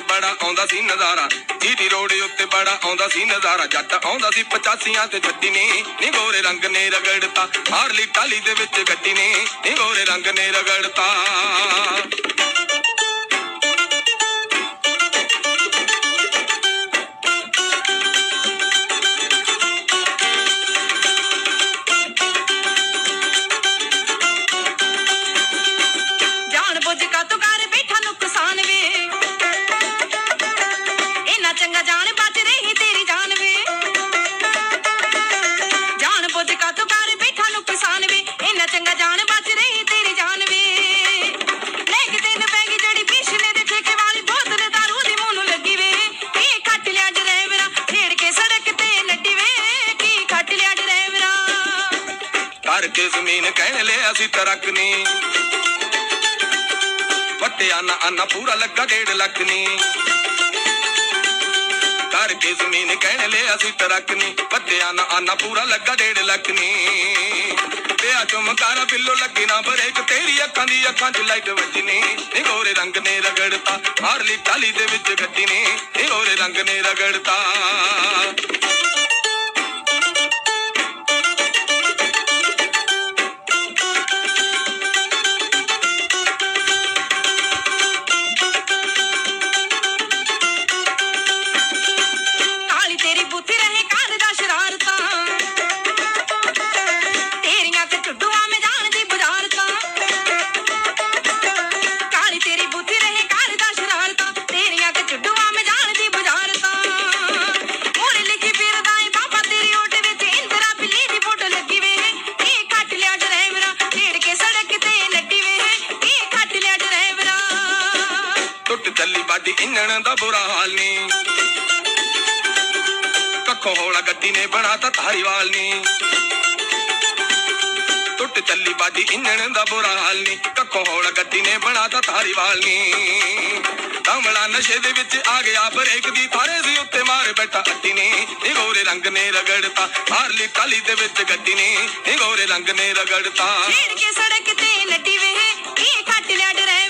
ਬੜਾ ਆਉਂਦਾ ਸੀ ਨਜ਼ਾਰਾ। ਜੀਟੀ ਰੋਡ ਉੱਤੇ ਬੜਾ ਆਉਂਦਾ ਸੀ ਨਜ਼ਾਰਾ। ਜੱਟ ਆਉਂਦਾ ਸੀ 85ਾਂ ਤੇ ਛੱਡੀ ਨੇ। ਨੀ ਗੋਰੇ ਰੰਗ ਨੇ ਰਗੜਤਾ। ਹਾਰਲੀ ਟਾਲੀ ਦੇ ਵਿੱਚ ਗੱਡੀ ਨੇ। ਨੀ ਗੋਰੇ ਰੰਗ ਨੇ ਰਗੜਤਾ। ਇੰਨਾ ਚੰਗਾ ਜਾਣ ਬਚ ਰਹੀ ਤੇਰੀ ਜਾਨ ਵੇ। ਜਾਣ ਬੁੱਝ ਕਾ ਤੂੰ ਕਰ ਬੈਠਾ ਨੁਕਸਾਨ ਵੇ। ਇੰਨਾ ਚੰਗਾ ਜਾਣ ਬਚ ਰਹੀ ਤੇਰੀ ਜਾਨ ਵੇ। ਲੈ ਕੇ ਤੈਨੂੰ ਪੈ ਗਈ ਜਿਹੜੀ ਪਿਛਲੇ ਦੇ ਠੇਕੇ ਵਾਲੀ ਬੋਤਲ ਦਾਰੂ ਦੀ ਮੂੰਹ ਨੂੰ ਲੱਗੀ ਵੇ। ਕੀ ਖੱਟ ਲਿਆ ਡਰਾਈਵਰਾ ਛੇੜ ਕੇ ਸੜਕ ਤੇ ਨੱਡੀ ਵੇ। ਕੀ ਖੱਟ ਲਿਆ ਡਰਾਈਵਰਾ ਕਰਕੇ ਜ਼ਮੀਨ ਕਹਿਣ ਲਿਆ ਸੀ ਤਰਕ ਨੀ। ਵੱਟਿਆ ਨਾ ਆਨਾ ਪੂਰਾ ਲੱਗਾ ਡੇਢ ਲੱਖ ਨੀ। ਕਰਕੇ ਜ਼ਮੀਨ ਕਹਿਣ ਲਿਆ ਅਸੀਂ ਤਰਕ ਨੀ। ਵੱਟਿਆ ਨਾ ਆਨਾ ਪੂਰਾ ਲੱਗਾ ਡੇਢ ਲੱਖ ਨੀ। ਪਿਆ ਚਮਕਾਰਾ ਬਿੱਲੋ ਲੱਗੀ ਨਾ ਬਰੇਕ ਤੇਰੀ ਅੱਖਾਂ ਦੀ ਅੱਖਾਂ 'ਚ ਲਾਈਟ ਵੱਜਣੀ ਨੀ। ਗੋਰੇ ਰੰਗ ਨੇ ਰਗੜਤਾ। ਹਾਰਲੀ ਟਾਲੀ ਦੇ ਵਿੱਚ ਗੱਡੀ ਨੇ। ਨੀ ਗੋਰੇ ਰੰਗ ਨੇ ਰਗੜਤਾ। ਚੱਲੀ ਬਾਡੀ ਇੰਨਣ ਦਾ ਬੁਰਾ ਹਾਲ ਨੀ। ਕੱਖੋ ਹੋਲਾ ਗੱਡੀ ਨੇ ਬਣਾਤਾ ਧਾਰੀਵਾਲ ਨੀ। ਟੁੱਟ ਚੱਲੀ ਬਾਡੀ ਇੰਨਣ ਦਾ ਬੁਰਾ ਹਾਲ ਨੀ। ਕੱਖੋ ਹੋਲਾ ਗੱਡੀ ਨੇ ਬਣਾਤਾ ਧਾਰੀਵਾਲ ਨੀ। ਕਮਲਾ ਨਸ਼ੇ ਦੇ ਵਿੱਚ ਆ ਗਿਆ ਬਰੇਕ ਦੀ ਥਾਰੇ ਸੀ ਉੱਤੇ ਮਾਰ ਬੈਠਾ ਅੱਡੀ ਨੇ। ਇਹ ਗੋਰੇ ਰੰਗ ਨੇ ਰਗੜਤਾ ਹਾਰਲੀ ਕਾਲੀ ਦੇ ਵਿੱਚ ਗੱਡੀ ਨੇ। ਇਹ ਗੋਰੇ ਰੰਗ ਨੇ ਰਗੜਤਾ। ਛੇੜ ਕੇ ਸੜਕ ਤੇ ਨੱਡੀ ਵੇ ਕੀ ਖੱਟ ਲਿਆ ਡਰਾਈਵਰਾ